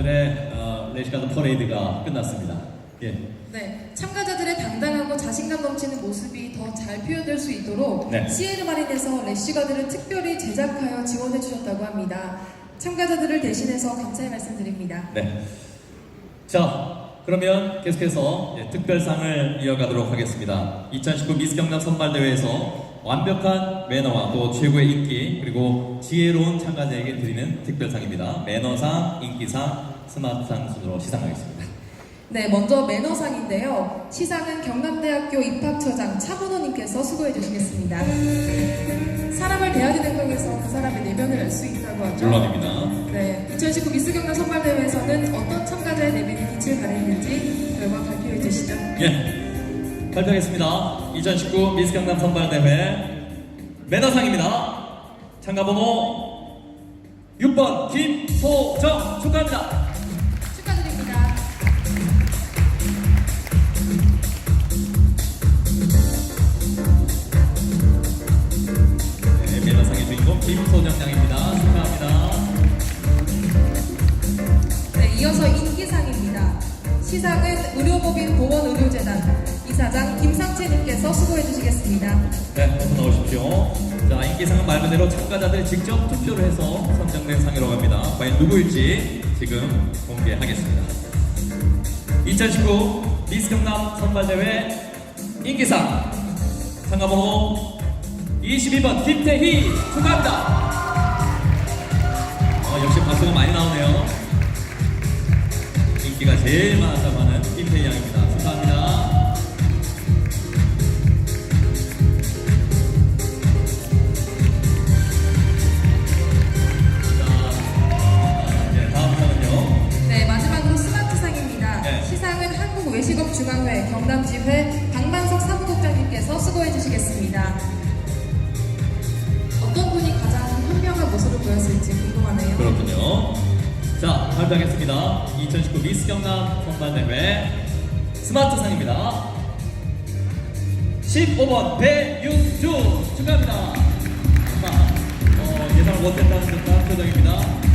참가자들의 어, 레시카드 퍼레이드가 끝났습니다. 예. 네, 참가자들의 당당하고 자신감 넘치는 모습이 더 잘 표현될 수 있도록 네. 시에르 마린에서 래쉬가드를 특별히 제작하여 지원해 주셨다고 합니다. 참가자들을 대신해서 감사의 말씀드립니다. 네. 자, 그러면 계속해서 예, 특별상을 이어가도록 하겠습니다. 2019 미스 경남 선발대회에서 완벽한 매너와 또 최고의 인기 그리고 지혜로운 참가자에게 드리는 특별상입니다. 매너상, 인기상, 스마트상 순으로 시상하겠습니다. 네, 먼저 매너상인데요. 시상은 경남대학교 입학처장 차문호님께서 수고해 주시겠습니다. 사람을 대하는 행동에서 그 사람의 내면을 알 수 있다고 하죠. 물론입니다. 네, 2019 미스 경남 선발대회에서는 어떤 참가자의 내면이 빛을 발했는지 결과 발표해 주시죠. 예. 발표하겠습니다. 2019 미스 경남 선발대회 매너상입니다. 참가 번호 6번 김소정 축하합니다. 축하드립니다. 네, 주인공 김소정 양입니다. 축하합니다. 네, 이어서 인기상입니다. 시상은 의료법인 보건의료재 단 이사장 김상채님께서 수고해 주시겠습니다. 네, 어서 나오십시오. 자, 인기상은 말 그대로 참가자들이 직접 투표를 해서 선정된 상이라고 합니다. 과연 누구일지 지금 공개하겠습니다. 2019 미스 경남 선발대회 인기상 참가번호 22번 김태희 축하합니다. 어, 역시 박수가 많이 나오네요. 인기가 제일 많았다고 하는 김태희 양입니다. 한국외식업중앙회 경남 지회 박만석 사무국장님께서 수고해 주시겠습니다. 어떤 분이 가장 현명한 모습을 보였을지 궁금하네요. 그렇군요. 자, 발표하겠습니다. 2019 미스 경남 선발대회 스마트상입니다. 15번 배윤주 축하합니다. 어, 예상을 못했다는 듯한 표정입니다.